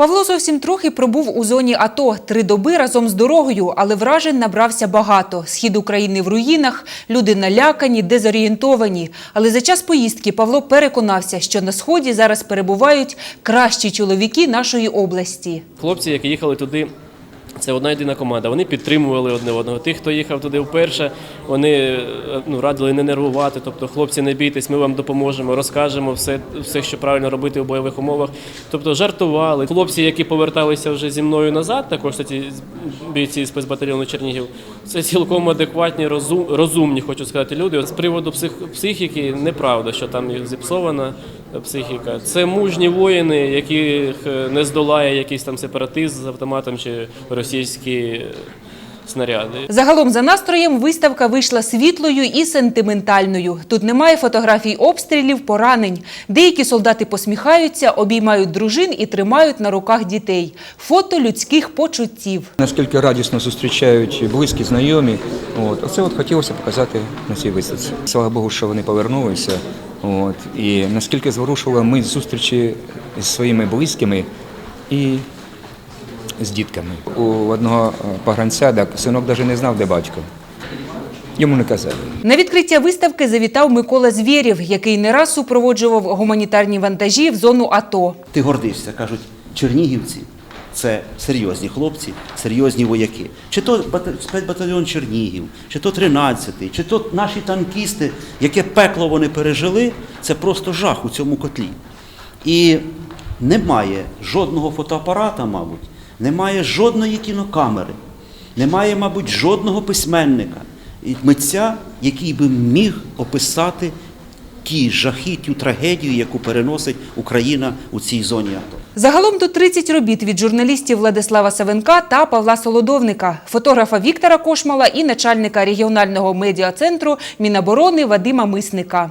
Павло зовсім трохи пробув у зоні АТО три доби разом з дорогою, але вражень набрався багато. Схід України в руїнах, люди налякані, дезорієнтовані. Але за час поїздки Павло переконався, що на сході зараз перебувають кращі чоловіки нашої області. Хлопці, які їхали туди, це одна єдина команда. Вони підтримували одне одного. Тих, хто їхав туди вперше, вони е, ну, радили не нервувати. Тобто, хлопці, не бійтесь, ми вам допоможемо, розкажемо все, все, що правильно робити у бойових умовах. Тобто жартували. Хлопці, які поверталися вже зі мною назад, також ці бійці спецбатальйону Чернігів, це цілком адекватні, розум, розумні, хочу сказати, люди. От з приводу псих, психіки, неправда, що там їх зіпсована психіка. Це мужні воїни, яких е, не здолає якийсь там сепаратист з автоматом чи російські снаряди. Загалом за настроєм виставка вийшла світлою і сентиментальною. Тут немає фотографій обстрілів, поранень. Деякі солдати посміхаються, обіймають дружин і тримають на руках дітей. Фото людських почуттів. Наскільки радісно зустрічають близькі, знайомі. От. Оце от хотілося показати на цій виставці. Слава Богу, що вони повернулися. От. І наскільки зворушила ми зустрічі з своїми близькими і з дітками. У одного е, погранця так, синок навіть не знав, де батько. Йому не казали. На відкриття виставки завітав Микола Звєрєв, який не раз супроводжував гуманітарні вантажі в зону АТО. Ти гордишся, кажуть, чернігівці це серйозні хлопці, серйозні вояки. Чи то спецбатальйон Чернігів, чи то 13-й, чи то наші танкісти, яке пекло вони пережили, це просто жах у цьому котлі. І немає жодного фотоапарата, мабуть, немає жодної кінокамери, немає, мабуть, жодного письменника митця, який би міг описати ті жахи, ту трагедію, яку переносить Україна у цій зоні АТО. Загалом до 30 робіт від журналістів Владислава Савенка та Павла Солодовника, фотографа Віктора Кошмала і начальника регіонального медіа-центру Міноборони Вадима Мисника.